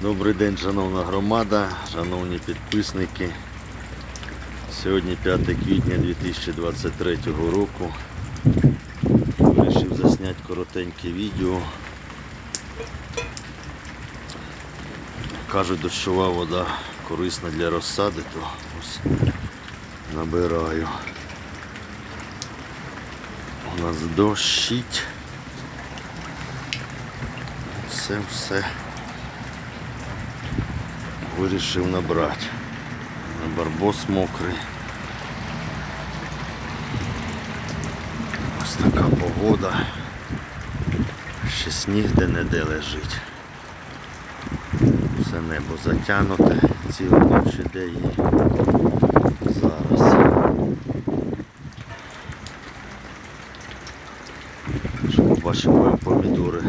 Добрий день, шановна громада, шановні підписники. Сьогодні 5 квітня 2023 року. Вирішив засняти коротеньке відео. Кажуть, дощова вода корисна для розсади, то ось набираю. У нас дощить. Це все вирішив набрати. На барбос мокрий. Ось така погода. Ще сніг де-не-де лежить. Все небо затягнуте, цілу ніч іде і зараз. Щоб побачив будемо помідори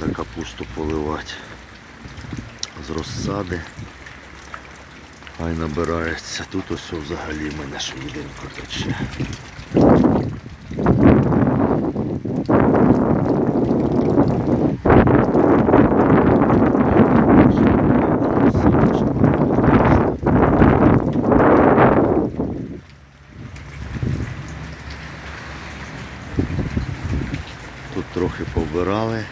та капусту поливати з розсади. Хай набирається. Тут ось взагалі в мене швиденько тече. Тут трохи побирали.